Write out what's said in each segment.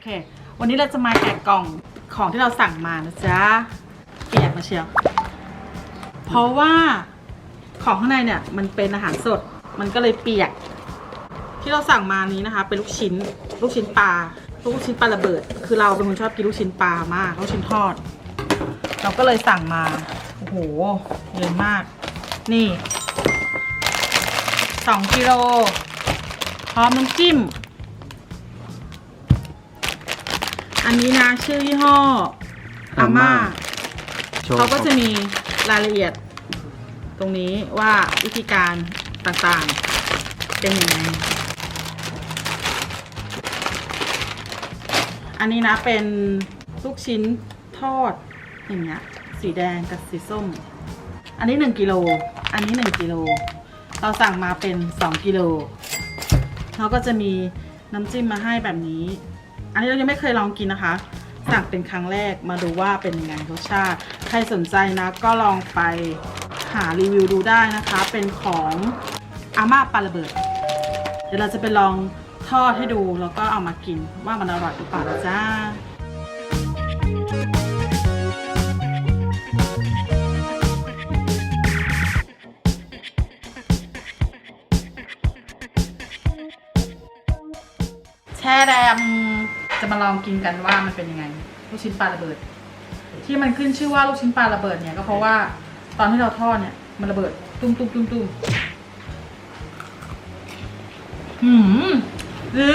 อเค วันนี้เราจะมาแกะกล่องของที่เราสั่งมานะจ๊ะแกะมาเชียว เพราะว่าของข้างในเนี่ยมันเป็นอาหารสด มันก็เลยเปียก ที่เราสั่งมานี้นะคะ เป็นลูกชิ้น ลูกชิ้นปลา ลูกชิ้นปลาระเบิด คือเราเป็นคนชอบกินลูกชิ้นปลามาก ลูกชิ้นทอด เราก็เลยสั่งมา โอ้โห เยอะมาก นี่สองกิโลพร้อมน้ำจิ้ม อันนี้นะชื่อยี่ห้ออาม่า โชว์เขาก็จะมีรายละเอียดตรงนี้ว่าวิธีการต่างๆ เป็นยังไง อันนี้นะเป็นลูกชิ้นทอดอย่างเงี้ยสีแดงกับสีส้ม อันนี้หนึ่งกิโล อันนี้หนึ่งกิโล เราสั่งมาเป็นสองกิโลเขาก็จะมีน้ำจิ้มมาให้แบบนี้ อันนี้เรายังไม่เคยลองกินนะคะ สั่งเป็นครั้งแรกมาดูว่าเป็นยังไงรสชาติ ใครสนใจนะก็ลองไปหารีวิวดูได้นะคะ เป็นของอาม่าปลาระเบิด เดี๋ยวเราจะไปลองทอดให้ดูแล้วก็เอามากินว่ามันอร่อยหรือเปล่าจ้าแช่แรม จะมาลองกินกันว่ามันเป็นยังไง ลูกชิ้นปลาระเบิด ที่มันขึ้นชื่อว่าลูกชิ้นปลาระเบิดเนี่ยก็เพราะว่าตอนที่เราทอดเนี่ย มันระเบิดตุ้มตุ้มตุ้มตุ้มอืมดี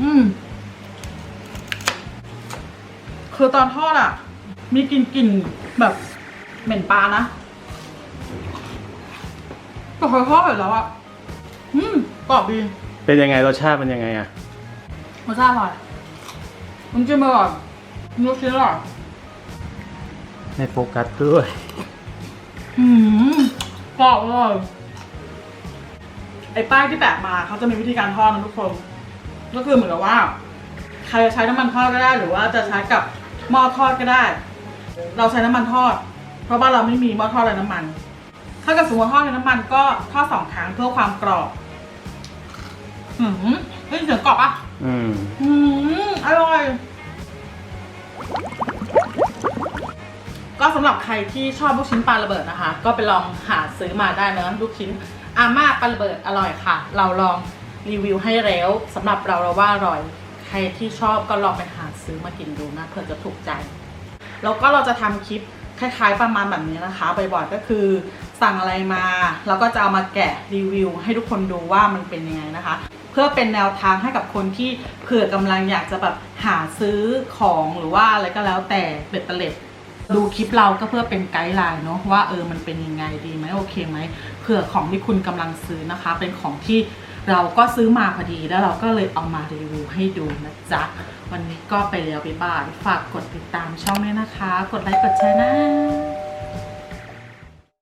อืมคือตอนทอดอะ มีกลิ่นกลิ่นแบบเหม็นปลานะแต่พอทอดเสร็จแล้วอะอืมกรอบดี เป็นยังไงรสชาติเป็นยังไงอะ รสชาติอร่อยมันจิ้มอร่อยลูกชิ้นอร่อยในโฟกัสด้วยอืมกรอบอร่อยไอ้ป้ายที่แปะมาเขาจะมีวิธีการทอดนะทุกคน ก็คือเหมือนกับว่า ใครจะใช้น้ำมันทอดก็ได้ หรือว่าจะใช้กับหม้อทอดก็ได้ เราใช้น้ำมันทอด เพราะว่าเราไม่มีหม้อทอดและน้ำมัน ถ้าเกิดสมมติทอดในน้ำมันก็ทอดสองครั้งเพื่อความกรอบ อืมเฮ้ยเสียงกรอบอะ อืมอืมอร่อย ก็สำหรับใครที่ชอบลูกชิ้นปลาระเบิดนะคะ ก็ไปลองหาซื้อมาได้นะลูกชิ้นอาม่าปลาระเบิดอร่อยค่ะ เราลองรีวิวให้แล้วสำหรับเราเราว่าอร่อย ใครที่ชอบก็ลองไปหาซื้อมากินดูนะเผื่อจะถูกใจ แล้วก็เราจะทำคลิปคล้ายๆประมาณแบบนี้นะคะบ่อยๆก็คือ สั่งอะไรมา แล้วก็จะเอามาแกะรีวิว ให้ทุกคนดูว่ามันเป็นยังไงนะคะ เพื่อเป็นแนวทางให้กับคนที่เผื่อกำลังอยากจะแบบหาซื้อของหรือว่าอะไรก็แล้วแต่เบ็ดเตล็ดดูคลิปเราก็เพื่อเป็นไกด์ไลน์เนาะว่าเออมันเป็นยังไงดีไหมโอเคไหมเผื่อของที่คุณกำลังซื้อนะคะ เป็นของที่เราก็ซื้อมาพอดีแล้วเราก็เลยเอามารีวิวให้ดูนะจ๊ะ วันนี้ก็ไปแล้วบ๊ายบายฝากกดติดตามช่องด้วยนะคะ กดไลค์กดแชร์นะ